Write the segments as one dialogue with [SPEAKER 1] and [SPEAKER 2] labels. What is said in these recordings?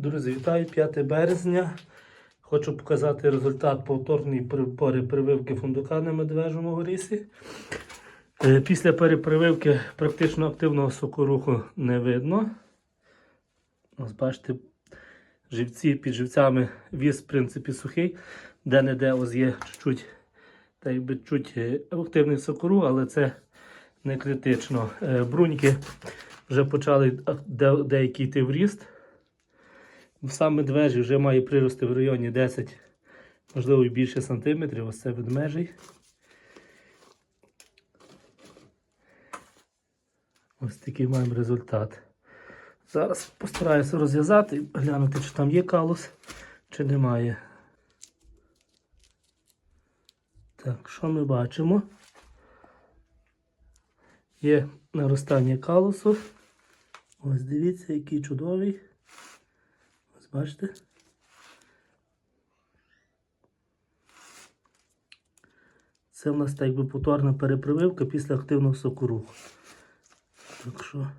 [SPEAKER 1] Друзі, вітаю 5 березня. Хочу показати результат повторної при- перепрививки фундука на медвежому горісі. Е, Після перепрививки практично активного сокоруху не видно. Ось бачите, живці під живцями віз, в принципі, сухий. Де-не-де ось є чуть-чуть, чуть е, активний сокору, але це не критично. Е, Бруньки вже почали а, де- деякі йти в ріст. Сам медвежий вже має прирости в районі 10, можливо, і більше сантиметрів. Ось це ведмежий. Ось такий маємо результат. Зараз постараюся розв'язати глянути, чи там є калус, чи немає. Так, що ми бачимо? Є наростання калусу. Ось дивіться, який чудовий. Бачите? Це в нас так якби повторна перепрививка після активного сокуруху. Так що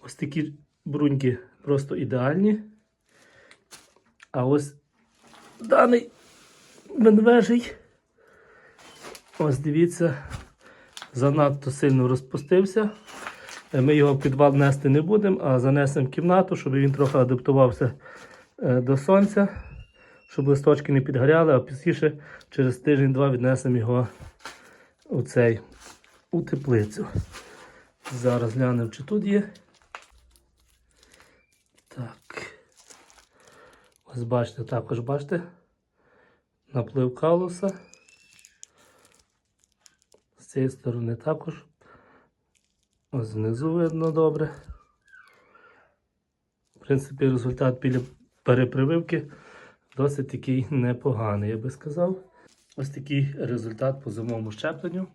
[SPEAKER 1] ось такі бруньки просто ідеальні. А ось даний медвежий. Ось дивіться, занадто сильно розпустився. Ми його в підвал нести не будемо, а занесемо в кімнату, щоб він трохи адаптувався е, до сонця, щоб листочки не підгоряли, а пізніше через тиждень-два віднесемо його у цей у теплицю. Зараз глянемо, чи тут є. Так. Ось бачите, також бачите. Наплив калуса. З цієї сторони також. Ось знизу видно добре. В принципі, результат біля перепрививки досить такий непоганий, я би сказав. Ось такий результат по зимовому щепленню.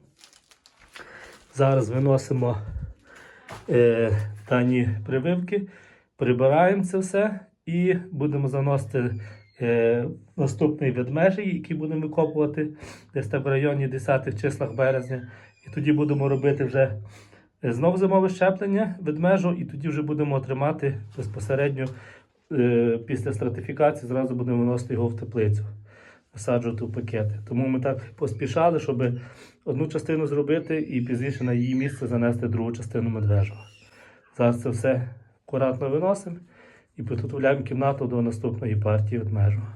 [SPEAKER 1] Зараз виносимо е, дані прививки, прибираємо це все і будемо заносити е, наступний ведмежий, який будемо викопувати десь так в районі 10 числах березня. І тоді будемо робити вже е, знов зимове щеплення ведмежу, і тоді вже будемо тримати безпосередньо е, після стратифікації, зразу будемо виносити його в теплицю, висаджувати в пакети. Тому ми так поспішали, щоб одну частину зробити і пізніше на її місце занести другу частину медвежого. Зараз це все акуратно виносимо і підготовляємо кімнату до наступної партії ведмежого.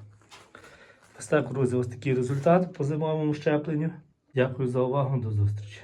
[SPEAKER 1] Ось так, друзі, ось такий результат по зимовому щепленню. Дякую за увагу, до зустрічі.